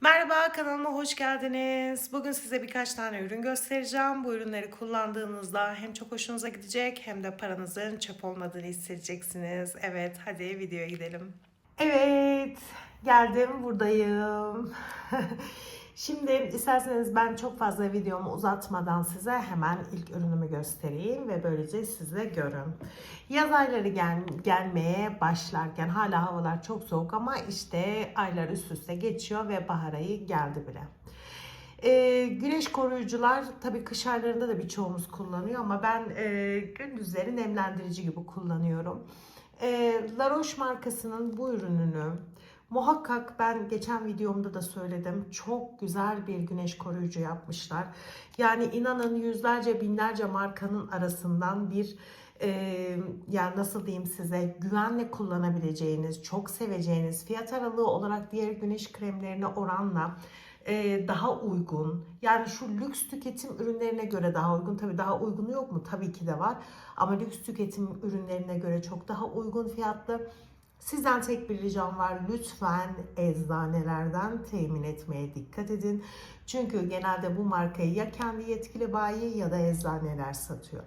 Merhaba kanalıma hoş geldiniz. Bugün size birkaç tane ürün göstereceğim. Bu ürünleri kullandığınızda hem çok hoşunuza gidecek hem de paranızın çöp olmadığını hissedeceksiniz. Evet hadi videoya gidelim. Evet geldim buradayım. Şimdi isterseniz ben çok fazla videomu uzatmadan size hemen ilk ürünümü göstereyim ve böylece siz de görün. Yaz ayları gel gelmeye başlarken hala havalar çok soğuk ama işte aylar üst üste geçiyor ve bahar ayı geldi bile. Ee, güneş koruyucular tabii kış aylarında da birçoğumuz kullanıyor ama ben e, gündüzleri nemlendirici gibi kullanıyorum. E, La Roche markasının bu ürününü muhakkak ben geçen videomda da söyledim çok güzel bir güneş koruyucu yapmışlar. Yani inanın yüzlerce binlerce markanın arasından bir e, yani nasıl diyeyim size güvenle kullanabileceğiniz, çok seveceğiniz fiyat aralığı olarak diğer güneş kremlerine oranla e, daha uygun. Yani şu lüks tüketim ürünlerine göre daha uygun. Tabii daha uygunu yok mu? Tabii ki de var. Ama lüks tüketim ürünlerine göre çok daha uygun fiyatlı. Sizden tek bir ricam var. Lütfen eczanelerden temin etmeye dikkat edin. Çünkü genelde bu markayı ya kendi yetkili bayi ya da eczaneler satıyor.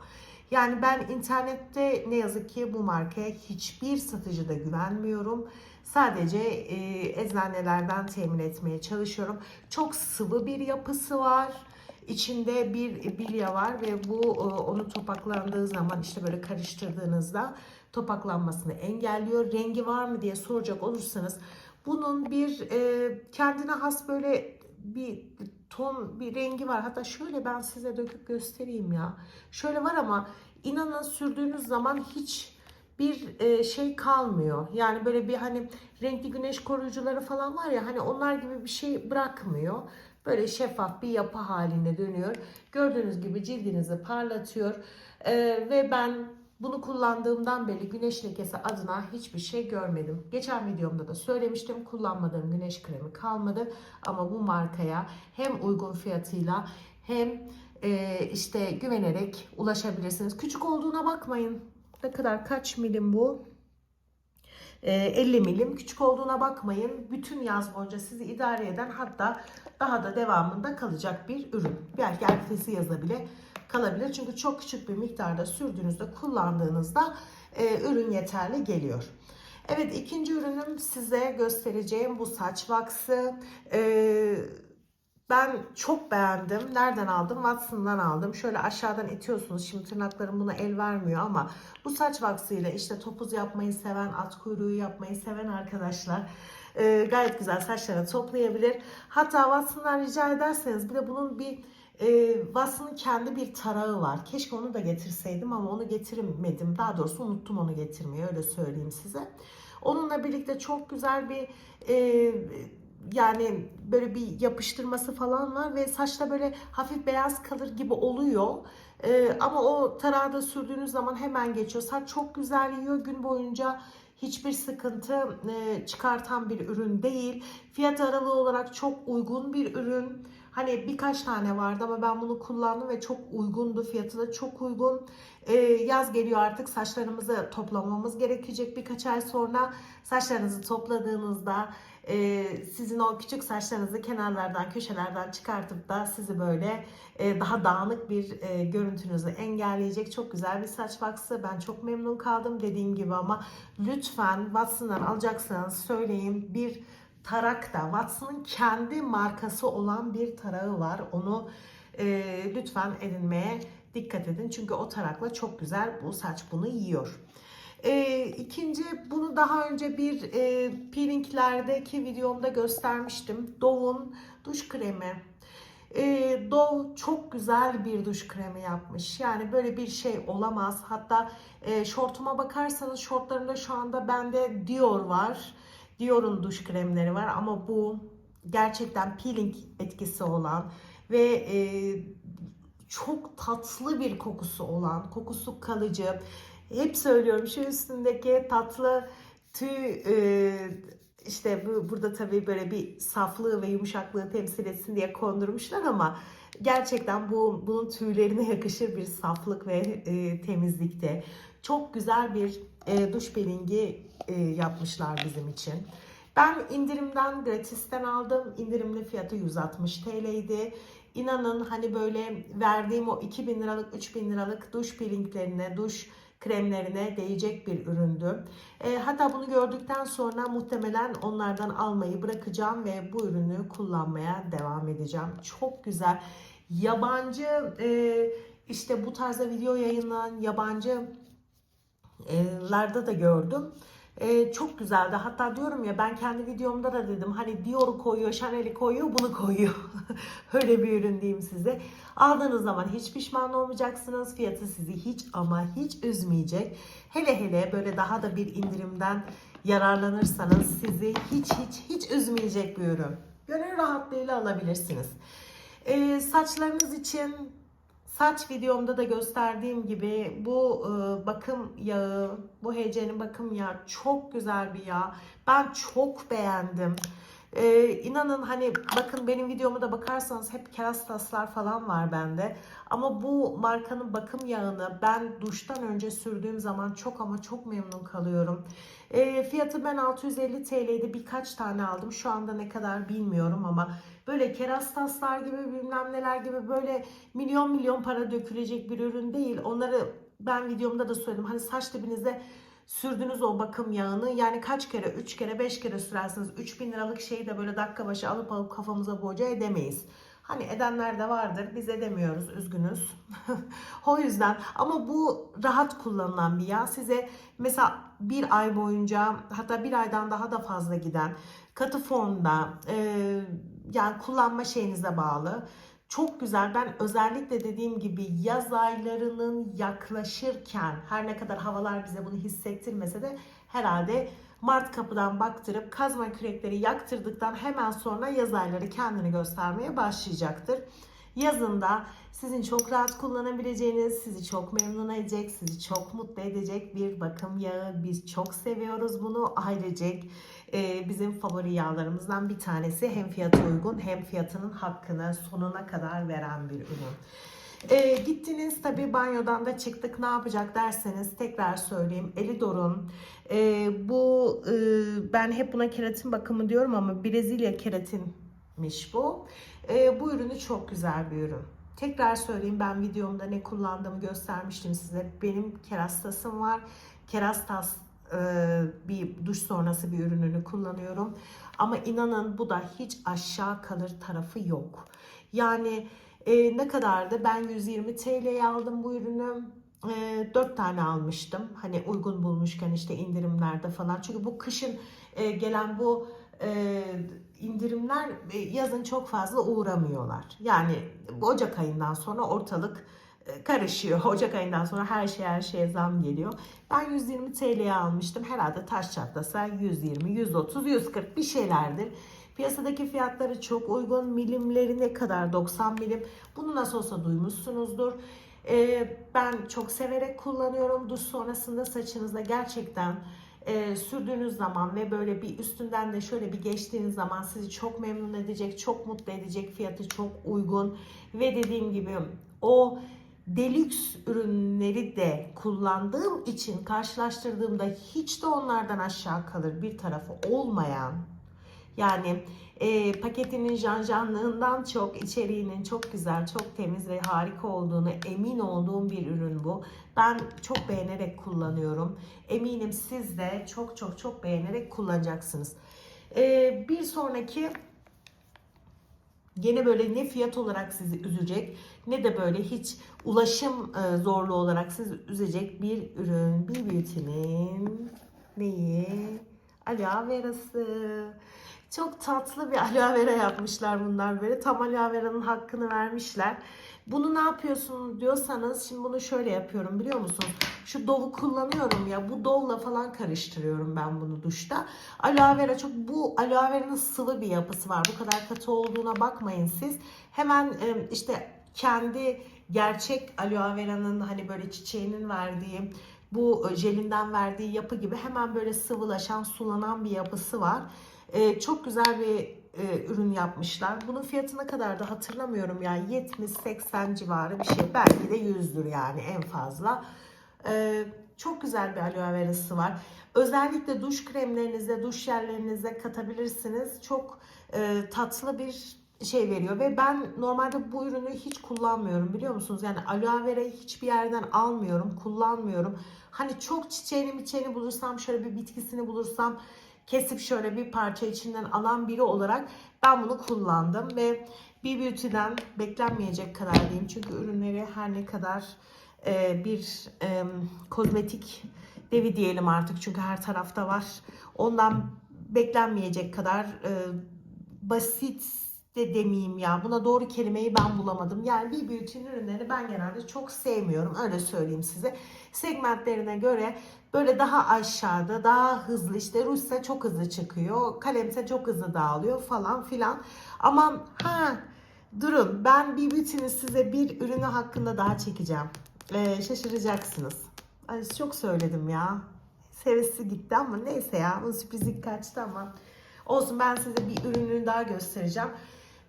Yani ben internette ne yazık ki bu markaya hiçbir satıcıda güvenmiyorum. Sadece e, eczanelerden temin etmeye çalışıyorum. Çok sıvı bir yapısı var. İçinde bir bilya var ve bu e, onu topaklandığı zaman işte böyle karıştırdığınızda topaklanmasını engelliyor. Rengi var mı diye soracak olursanız bunun bir e, kendine has böyle bir ton bir rengi var. Hatta şöyle ben size döküp göstereyim ya. Şöyle var ama inanın sürdüğünüz zaman hiç bir e, şey kalmıyor. Yani böyle bir hani renkli güneş koruyucuları falan var ya hani onlar gibi bir şey bırakmıyor. Böyle şeffaf bir yapı haline dönüyor. Gördüğünüz gibi cildinizi parlatıyor. E, ve ben bunu kullandığımdan beri güneş lekesi adına hiçbir şey görmedim. Geçen videomda da söylemiştim kullanmadığım güneş kremi kalmadı. Ama bu markaya hem uygun fiyatıyla hem e, işte güvenerek ulaşabilirsiniz. Küçük olduğuna bakmayın. Ne kadar kaç milim bu? E, 50 milim. Küçük olduğuna bakmayın. Bütün yaz boyunca sizi idare eden hatta daha da devamında kalacak bir ürün. Belki ertesi yaza bile kalabilir. Çünkü çok küçük bir miktarda sürdüğünüzde, kullandığınızda e, ürün yeterli geliyor. Evet ikinci ürünüm size göstereceğim bu saç vaksı. Ee, ben çok beğendim. Nereden aldım? Watson'dan aldım. Şöyle aşağıdan itiyorsunuz. Şimdi tırnaklarım buna el vermiyor ama bu saç vaksıyla işte topuz yapmayı seven, at kuyruğu yapmayı seven arkadaşlar e, gayet güzel saçlarını toplayabilir. Hatta Watson'dan rica ederseniz bir de bunun bir e, Watson'ın kendi bir tarağı var. Keşke onu da getirseydim ama onu getirmedim. Daha doğrusu unuttum onu getirmeyi öyle söyleyeyim size. Onunla birlikte çok güzel bir e, yani böyle bir yapıştırması falan var ve saçta böyle hafif beyaz kalır gibi oluyor. Ee, ama o tarağı da sürdüğünüz zaman hemen geçiyor. Saç çok güzel yiyor gün boyunca. Hiçbir sıkıntı e, çıkartan bir ürün değil. Fiyat aralığı olarak çok uygun bir ürün. Hani birkaç tane vardı ama ben bunu kullandım ve çok uygundu. Fiyatı da çok uygun. Ee, yaz geliyor artık saçlarımızı toplamamız gerekecek birkaç ay sonra. Saçlarınızı topladığınızda e, sizin o küçük saçlarınızı kenarlardan, köşelerden çıkartıp da sizi böyle e, daha dağınık bir e, görüntünüzü engelleyecek çok güzel bir saç vaksı. Ben çok memnun kaldım dediğim gibi ama lütfen Watson'dan alacaksanız söyleyeyim bir tarak da Watson'ın kendi markası olan bir tarağı var. Onu e, lütfen edinmeye dikkat edin. Çünkü o tarakla çok güzel bu saç bunu yiyor. E, ikinci bunu daha önce bir e, peelinglerdeki videomda göstermiştim. Dove'un duş kremi. E, Dove çok güzel bir duş kremi yapmış. Yani böyle bir şey olamaz. Hatta e, şortuma bakarsanız şortlarımda şu anda bende Dior var. Dior'un duş kremleri var ama bu gerçekten peeling etkisi olan ve e, çok tatlı bir kokusu olan, kokusu kalıcı. Hep söylüyorum şu üstündeki tatlı tüy e, işte bu, burada tabii böyle bir saflığı ve yumuşaklığı temsil etsin diye kondurmuşlar ama gerçekten bu bunun tüylerine yakışır bir saflık ve e, temizlikte. Çok güzel bir e, duş peelingi e, yapmışlar bizim için. Ben indirimden gratisten aldım. İndirimli fiyatı 160 TL'ydi. İnanın hani böyle verdiğim o 2000 liralık 3000 liralık duş peelinglerine, duş kremlerine değecek bir üründü. E, hatta bunu gördükten sonra muhtemelen onlardan almayı bırakacağım ve bu ürünü kullanmaya devam edeceğim. Çok güzel. Yabancı e, işte bu tarzda video yayınlanan yabancı e, larda da gördüm. E, çok güzeldi. Hatta diyorum ya ben kendi videomda da dedim hani Dior'u koyuyor, Chanel'i koyuyor, bunu koyuyor. Öyle bir ürün diyeyim size. Aldığınız zaman hiç pişman olmayacaksınız. Fiyatı sizi hiç ama hiç üzmeyecek. Hele hele böyle daha da bir indirimden yararlanırsanız sizi hiç hiç hiç üzmeyecek bir ürün. Gönül rahatlığıyla alabilirsiniz. E, saçlarınız için Saç videomda da gösterdiğim gibi bu e, bakım yağı, bu HC'nin bakım yağı çok güzel bir yağ. Ben çok beğendim. E, inanın hani bakın benim videomu da bakarsanız hep kerastaslar falan var bende. Ama bu markanın bakım yağını ben duştan önce sürdüğüm zaman çok ama çok memnun kalıyorum. E, fiyatı ben 650 TL'ydi birkaç tane aldım. Şu anda ne kadar bilmiyorum ama böyle kerastaslar gibi bilmem neler gibi böyle milyon milyon para dökülecek bir ürün değil. Onları ben videomda da söyledim. Hani saç dibinize sürdüğünüz o bakım yağını yani kaç kere 3 kere 5 kere sürersiniz 3000 liralık şeyi de böyle dakika başı alıp alıp kafamıza boca edemeyiz. Hani edenler de vardır. Biz edemiyoruz. Üzgünüz. o yüzden ama bu rahat kullanılan bir yağ. Size mesela bir ay boyunca hatta bir aydan daha da fazla giden katı formda e, yani kullanma şeyinize bağlı. Çok güzel. Ben özellikle dediğim gibi yaz aylarının yaklaşırken her ne kadar havalar bize bunu hissettirmese de herhalde Mart kapıdan baktırıp kazma kürekleri yaktırdıktan hemen sonra yaz ayları kendini göstermeye başlayacaktır. Yazında sizin çok rahat kullanabileceğiniz, sizi çok memnun edecek, sizi çok mutlu edecek bir bakım yağı. Biz çok seviyoruz bunu. Ailecek e, bizim favori yağlarımızdan bir tanesi. Hem fiyatı uygun hem fiyatının hakkını sonuna kadar veren bir ürün. E, gittiniz tabi banyodan da çıktık ne yapacak derseniz tekrar söyleyeyim Elidor'un e, bu e, ben hep buna keratin bakımı diyorum ama Brezilya keratinmiş bu. E, bu ürünü çok güzel bir ürün. Tekrar söyleyeyim ben videomda ne kullandığımı göstermiştim size. Benim kerastasım var. Kerastas bir duş sonrası bir ürününü kullanıyorum. Ama inanın bu da hiç aşağı kalır tarafı yok. Yani e, ne kadardı? Ben 120 TL'ye aldım bu ürünü. E, 4 tane almıştım. Hani uygun bulmuşken işte indirimlerde falan. Çünkü bu kışın e, gelen bu e, indirimler e, yazın çok fazla uğramıyorlar. Yani Ocak ayından sonra ortalık karışıyor. Ocak ayından sonra her şey her şeye zam geliyor. Ben 120 TL'ye almıştım. Herhalde taş çatlasa 120, 130, 140 bir şeylerdir. Piyasadaki fiyatları çok uygun. Milimleri ne kadar? 90 milim. Bunu nasıl olsa duymuşsunuzdur. Ee, ben çok severek kullanıyorum. Duş sonrasında saçınızda gerçekten e, sürdüğünüz zaman ve böyle bir üstünden de şöyle bir geçtiğiniz zaman sizi çok memnun edecek, çok mutlu edecek. Fiyatı çok uygun ve dediğim gibi o deluxe ürünleri de kullandığım için karşılaştırdığımda hiç de onlardan aşağı kalır bir tarafı olmayan yani e, paketinin janjanlığından çok içeriğinin çok güzel, çok temiz ve harika olduğunu emin olduğum bir ürün bu. Ben çok beğenerek kullanıyorum. Eminim siz de çok çok çok beğenerek kullanacaksınız. E, bir sonraki Gene böyle ne fiyat olarak sizi üzecek ne de böyle hiç ulaşım e, zorluğu olarak sizi üzecek bir ürün. Bir beauty'nin neyi? Aloe verası. Çok tatlı bir aloe vera yapmışlar bunlar böyle. Tam aloe vera'nın hakkını vermişler. Bunu ne yapıyorsun diyorsanız şimdi bunu şöyle yapıyorum biliyor musunuz? Şu dovu kullanıyorum ya bu dovla falan karıştırıyorum ben bunu duşta. Aloe vera çok bu aloe vera'nın sıvı bir yapısı var. Bu kadar katı olduğuna bakmayın siz. Hemen işte kendi gerçek aloe vera'nın hani böyle çiçeğinin verdiği bu jelinden verdiği yapı gibi hemen böyle sıvılaşan sulanan bir yapısı var. Ee, çok güzel bir e, ürün yapmışlar. Bunun fiyatı ne kadar da hatırlamıyorum yani 70-80 civarı bir şey. Belki de 100'dür yani en fazla. Ee, çok güzel bir aloe verası var. Özellikle duş kremlerinize, duş jellerinize katabilirsiniz. Çok e, tatlı bir şey veriyor ve ben normalde bu ürünü hiç kullanmıyorum biliyor musunuz? Yani aloe vera'yı hiçbir yerden almıyorum, kullanmıyorum. Hani çok çiçeğini miçeğini bulursam, şöyle bir bitkisini bulursam kesip şöyle bir parça içinden alan biri olarak ben bunu kullandım ve B Beauty'den beklenmeyecek kadar diyeyim. Çünkü ürünleri her ne kadar e, bir e, kozmetik devi diyelim artık çünkü her tarafta var. Ondan beklenmeyecek kadar e, basit de demeyeyim ya. Buna doğru kelimeyi ben bulamadım. Yani bir beauty'nin ürünlerini ben genelde çok sevmiyorum. Öyle söyleyeyim size. Segmentlerine göre böyle daha aşağıda, daha hızlı işte rujsa çok hızlı çıkıyor. Kalemse çok hızlı dağılıyor falan filan. Ama ha durun ben bir beauty'nin size bir ürünü hakkında daha çekeceğim. Ee, şaşıracaksınız. Ay çok söyledim ya. Sevesi gitti ama neyse ya. Bu sürprizlik kaçtı ama. Olsun ben size bir ürününü daha göstereceğim.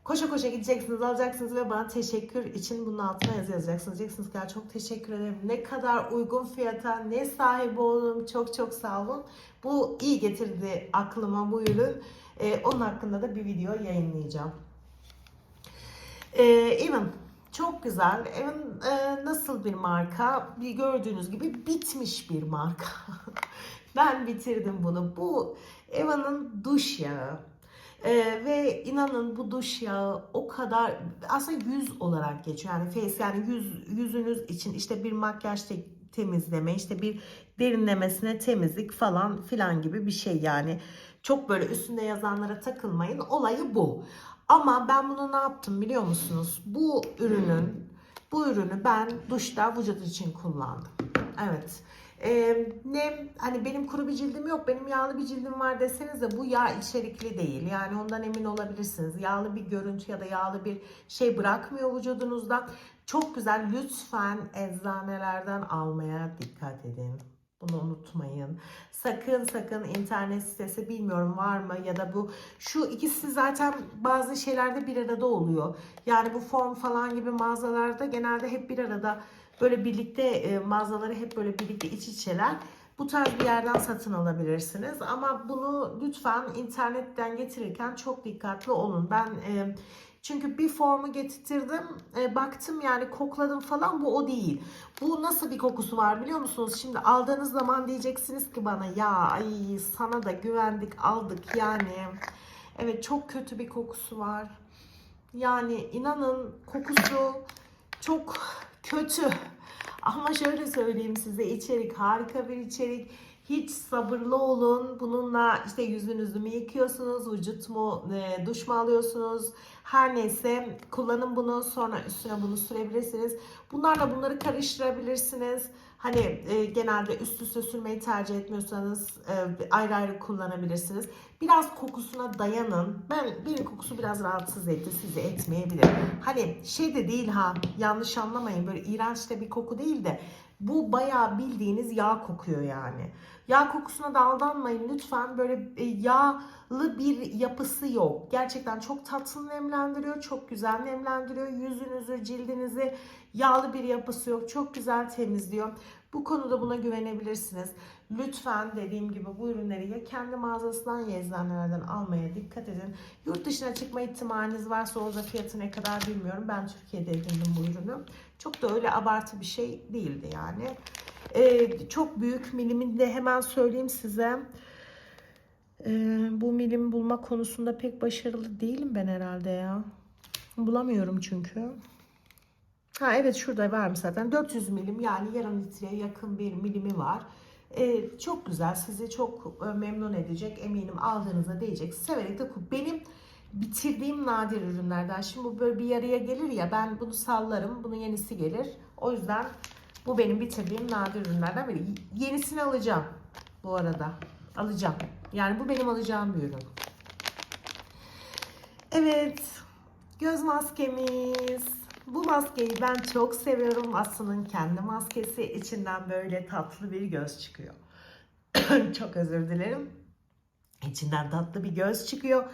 Koşa koşa gideceksiniz, alacaksınız ve bana teşekkür için bunun altına yazı yazacaksınız. Diyeceksiniz ki "Ya çok teşekkür ederim. Ne kadar uygun fiyata, ne sahibi oldum. Çok çok sağ olun. Bu iyi getirdi aklıma bu ürün. Ee, onun hakkında da bir video yayınlayacağım. Ee, Even çok güzel. E, nasıl bir marka? Bir gördüğünüz gibi bitmiş bir marka. ben bitirdim bunu. Bu Eva'nın duş yağı. Ee, ve inanın bu duş yağı o kadar aslında yüz olarak geçiyor. Yani face yani yüz yüzünüz için işte bir makyaj te- temizleme, işte bir derinlemesine temizlik falan filan gibi bir şey yani. Çok böyle üstünde yazanlara takılmayın. Olayı bu. Ama ben bunu ne yaptım biliyor musunuz? Bu ürünün bu ürünü ben duşta vücut için kullandım. Evet. Ee, ne hani benim kuru bir cildim yok, benim yağlı bir cildim var deseniz de bu yağ içerikli değil. Yani ondan emin olabilirsiniz. Yağlı bir görüntü ya da yağlı bir şey bırakmıyor vücudunuzda. Çok güzel. Lütfen eczanelerden almaya dikkat edin. Bunu unutmayın. Sakın sakın internet sitesi bilmiyorum var mı ya da bu şu ikisi zaten bazı şeylerde bir arada oluyor. Yani bu form falan gibi mağazalarda genelde hep bir arada böyle birlikte e, mağazaları hep böyle birlikte iç içeler. Bu tarz bir yerden satın alabilirsiniz ama bunu lütfen internetten getirirken çok dikkatli olun. Ben e, çünkü bir formu getirdim, e, baktım yani kokladım falan bu o değil. Bu nasıl bir kokusu var biliyor musunuz? Şimdi aldığınız zaman diyeceksiniz ki bana ya ay sana da güvendik aldık yani. Evet çok kötü bir kokusu var. Yani inanın kokusu çok kötü. Ama şöyle söyleyeyim size içerik harika bir içerik. Hiç sabırlı olun. Bununla işte yüzünüzü mü yıkıyorsunuz, vücut mu, e, duş mu alıyorsunuz? Her neyse kullanın bunu sonra üstüne bunu sürebilirsiniz. Bunlarla bunları karıştırabilirsiniz. Hani e, genelde üst üste sürmeyi tercih etmiyorsanız e, ayrı ayrı kullanabilirsiniz. Biraz kokusuna dayanın. Ben benim kokusu biraz rahatsız etti, sizi etmeyebilir. Hani şey de değil ha, yanlış anlamayın. Böyle iğrenç de bir koku değil de bu bayağı bildiğiniz yağ kokuyor yani. Yağ kokusuna da aldanmayın lütfen. Böyle e, yağlı bir yapısı yok. Gerçekten çok tatlı nemlendiriyor, çok güzel nemlendiriyor. Yüzünüzü, cildinizi yağlı bir yapısı yok. Çok güzel temizliyor. Bu konuda buna güvenebilirsiniz. Lütfen dediğim gibi bu ürünleri ya kendi mağazasından ya eczanelerden almaya dikkat edin. Yurt dışına çıkma ihtimaliniz varsa orada fiyatı ne kadar bilmiyorum. Ben Türkiye'de edindim bu ürünü. Çok da öyle abartı bir şey değildi yani. Ee, çok büyük milimini de hemen söyleyeyim size. Ee, bu milim bulma konusunda pek başarılı değilim ben herhalde ya. Bulamıyorum çünkü. Ha evet şurada varmış zaten 400 milim yani yarım litreye yakın bir milimi var. Ee, çok güzel sizi çok e, memnun edecek eminim aldığınıza değecek. Severek de benim bitirdiğim nadir ürünlerden. Şimdi bu böyle bir yarıya gelir ya ben bunu sallarım bunun yenisi gelir. O yüzden bu benim bitirdiğim nadir ürünlerden biri. Yenisini alacağım bu arada. Alacağım. Yani bu benim alacağım bir ürün. Evet. Göz maskemiz. Maskeyi ben çok seviyorum. Aslı'nın kendi maskesi. içinden böyle tatlı bir göz çıkıyor. çok özür dilerim. İçinden tatlı bir göz çıkıyor.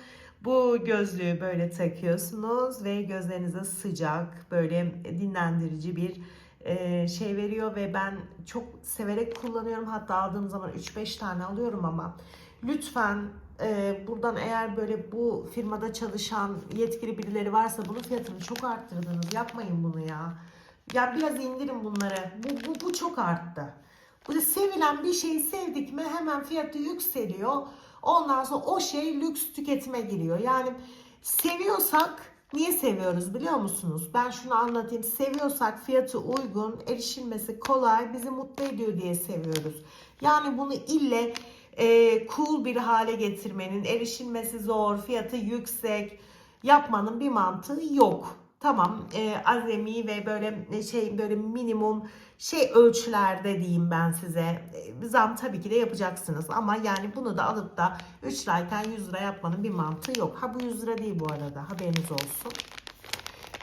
Bu gözlüğü böyle takıyorsunuz ve gözlerinize sıcak, böyle dinlendirici bir e, şey veriyor ve ben çok severek kullanıyorum. Hatta aldığım zaman 3-5 tane alıyorum ama lütfen e, buradan eğer böyle bu firmada çalışan yetkili birileri varsa bunun fiyatını çok arttırdınız. Yapmayın bunu ya. Ya biraz indirin bunları. Bu, bu, bu çok arttı. Da sevilen bir şeyi sevdik mi hemen fiyatı yükseliyor. Ondan sonra o şey lüks tüketime giriyor. Yani seviyorsak niye seviyoruz biliyor musunuz? Ben şunu anlatayım. Seviyorsak fiyatı uygun, erişilmesi kolay, bizi mutlu ediyor diye seviyoruz. Yani bunu ille e, cool bir hale getirmenin, erişilmesi zor, fiyatı yüksek yapmanın bir mantığı yok. Tamam e, azami ve böyle şey böyle minimum şey ölçülerde diyeyim ben size. E, Zam tabii ki de yapacaksınız ama yani bunu da alıp da 3 lirayken 100 lira yapmanın bir mantığı yok. Ha bu 100 lira değil bu arada haberiniz olsun.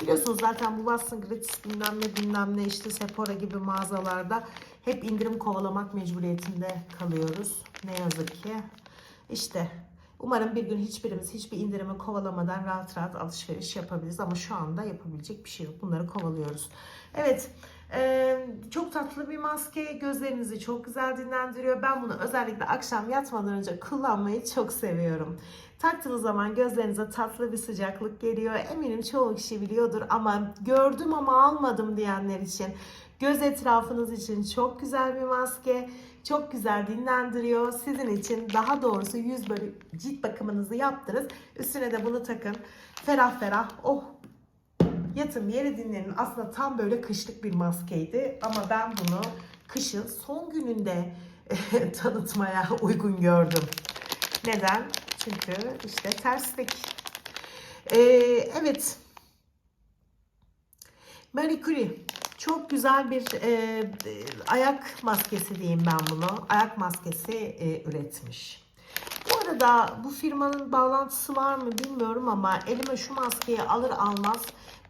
Biliyorsunuz zaten bu Watson Gratis bilmem ne bilmem ne işte Sephora gibi mağazalarda hep indirim kovalamak mecburiyetinde kalıyoruz. Ne yazık ki. İşte umarım bir gün hiçbirimiz hiçbir indirimi kovalamadan rahat rahat alışveriş yapabiliriz. Ama şu anda yapabilecek bir şey yok. Bunları kovalıyoruz. Evet. eee, çok tatlı bir maske. Gözlerinizi çok güzel dinlendiriyor. Ben bunu özellikle akşam yatmadan önce kullanmayı çok seviyorum. Taktığınız zaman gözlerinize tatlı bir sıcaklık geliyor. Eminim çoğu kişi biliyordur ama gördüm ama almadım diyenler için göz etrafınız için çok güzel bir maske. Çok güzel dinlendiriyor. Sizin için daha doğrusu yüz böyle cilt bakımınızı yaptınız. Üstüne de bunu takın. Ferah ferah. Oh yatın bir yere dinlenin. Aslında tam böyle kışlık bir maskeydi. Ama ben bunu kışın son gününde tanıtmaya uygun gördüm. Neden? Çünkü işte terslik. Ee, evet. Marie Curie. Çok güzel bir e, ayak maskesi diyeyim ben bunu. Ayak maskesi e, üretmiş. Bu arada bu firmanın bağlantısı var mı bilmiyorum ama elime şu maskeyi alır almaz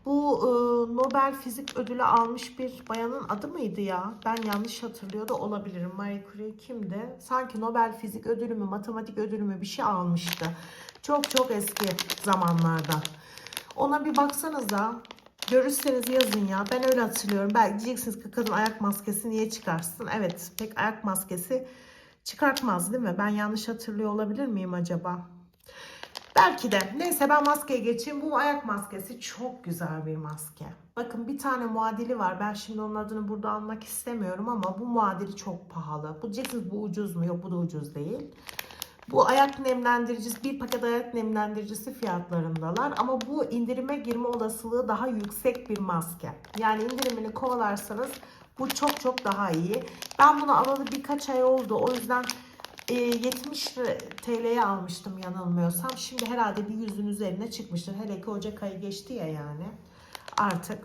bu e, Nobel Fizik Ödülü almış bir bayanın adı mıydı ya? Ben yanlış hatırlıyor da olabilirim. Marie Curie kimdi? Sanki Nobel Fizik Ödülü mü, matematik ödülü mü bir şey almıştı. Çok çok eski zamanlarda. Ona bir baksanıza. Görürseniz yazın ya. Ben öyle hatırlıyorum. Belki diyeceksiniz ki kadın ayak maskesi niye çıkarsın? Evet pek ayak maskesi çıkartmaz değil mi? Ben yanlış hatırlıyor olabilir miyim acaba? Belki de. Neyse ben maskeye geçeyim. Bu ayak maskesi çok güzel bir maske. Bakın bir tane muadili var. Ben şimdi onun adını burada almak istemiyorum ama bu muadili çok pahalı. Bu diyeceksiniz bu ucuz mu? Yok bu da ucuz değil. Bu ayak nemlendiricisi, bir paket ayak nemlendiricisi fiyatlarındalar. Ama bu indirime girme olasılığı daha yüksek bir maske. Yani indirimini kovalarsanız bu çok çok daha iyi. Ben bunu alalı birkaç ay oldu. O yüzden e, 70 TL'ye almıştım yanılmıyorsam. Şimdi herhalde bir yüzün üzerine çıkmıştır. Hele ki Ocak ayı geçti ya yani. Artık.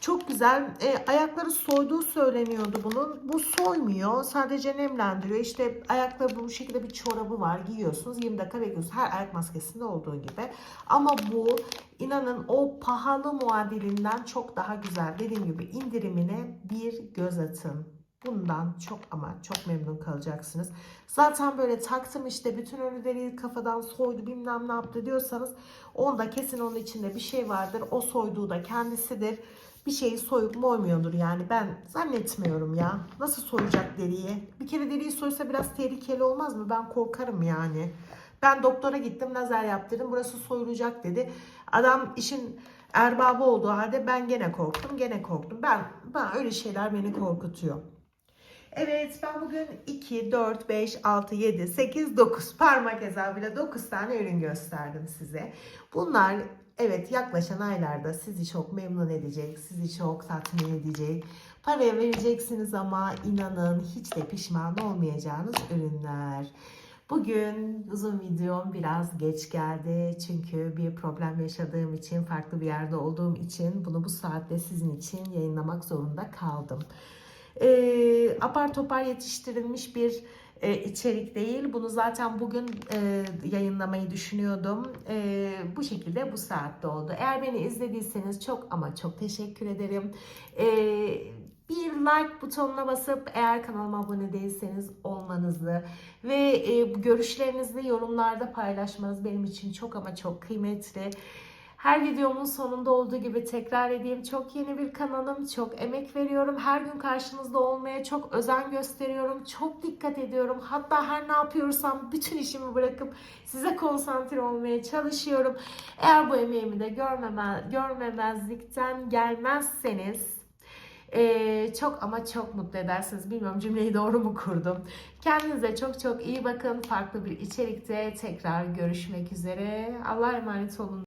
Çok güzel. E, ayakları soyduğu söyleniyordu bunun. Bu soymuyor. Sadece nemlendiriyor. İşte ayakları bu şekilde bir çorabı var. Giyiyorsunuz. 20 dakika bekliyorsunuz. Her ayak maskesinde olduğu gibi. Ama bu inanın o pahalı muadilinden çok daha güzel. Dediğim gibi indirimine bir göz atın. Bundan çok ama çok memnun kalacaksınız. Zaten böyle taktım işte bütün ölüleri kafadan soydu bilmem ne yaptı diyorsanız onda kesin onun içinde bir şey vardır. O soyduğu da kendisidir. Bir şeyi soyup moymuyordur yani ben zannetmiyorum ya. Nasıl soyacak deriyi? Bir kere deriyi soysa biraz tehlikeli olmaz mı? Ben korkarım yani. Ben doktora gittim lazer yaptırdım burası soyulacak dedi. Adam işin erbabı olduğu halde ben gene korktum gene korktum. Ben, ben öyle şeyler beni korkutuyor. Evet ben bugün 2, 4, 5, 6, 7, 8, 9 parmak hesabıyla 9 tane ürün gösterdim size. Bunlar evet yaklaşan aylarda sizi çok memnun edecek, sizi çok tatmin edecek. Paraya vereceksiniz ama inanın hiç de pişman olmayacağınız ürünler. Bugün uzun videom biraz geç geldi çünkü bir problem yaşadığım için farklı bir yerde olduğum için bunu bu saatte sizin için yayınlamak zorunda kaldım e, apar topar yetiştirilmiş bir e, içerik değil. Bunu zaten bugün e, yayınlamayı düşünüyordum. E, bu şekilde bu saatte oldu. Eğer beni izlediyseniz çok ama çok teşekkür ederim. E, bir like butonuna basıp eğer kanalıma abone değilseniz olmanızı ve e, görüşlerinizi yorumlarda paylaşmanız benim için çok ama çok kıymetli. Her videomun sonunda olduğu gibi tekrar edeyim. Çok yeni bir kanalım. Çok emek veriyorum. Her gün karşınızda olmaya çok özen gösteriyorum. Çok dikkat ediyorum. Hatta her ne yapıyorsam bütün işimi bırakıp size konsantre olmaya çalışıyorum. Eğer bu emeğimi de görmeme, görmemezlikten gelmezseniz ee, çok ama çok mutlu edersiniz. Bilmiyorum cümleyi doğru mu kurdum. Kendinize çok çok iyi bakın. Farklı bir içerikte tekrar görüşmek üzere. Allah'a emanet olun.